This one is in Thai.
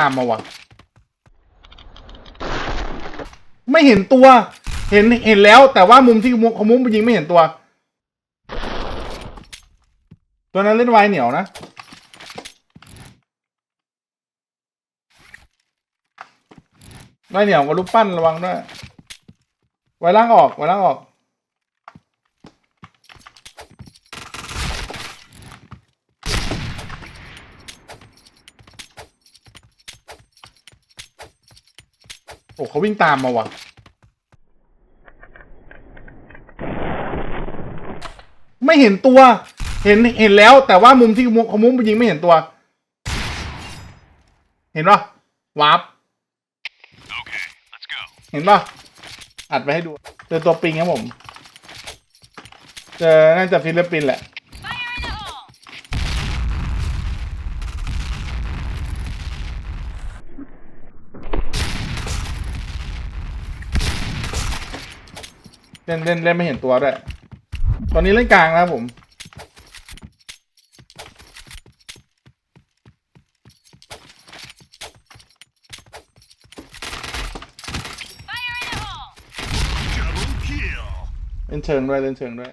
ตามมาวะไม่เห็นตัว เห็นเห็นแล้ว แต่ว่ามุมที่มุมของมุมยิงไม่เห็นตัว ตัวนั้นเล่นไวเหนียวนะไวายเหนียวกับลูกปั้นระวังด้วยไว้ล่างออกไว้ล่างออก โอ้เขาวิ่งตามมาว่ะไม่เห็นตัว เห็นเห็นแล้ว แต่ว่ามุมที่มุมของมุมยิงไม่เห็นตัว เห็นปะวาร์ป Okay, let's go. เห็นปะอัดไปให้ดูเจอตัวปิงครับผม เจอน่าจะฟิลิปปินส์แหละ Fire in the hole! เล่นเล่นเล่นไม่เห็นตัวด้วย ตอนนี้เล่นกลางนะครับผม Fire in the hole! Double kill. เล่นเชิงด้วยเล่นเชิงด้วย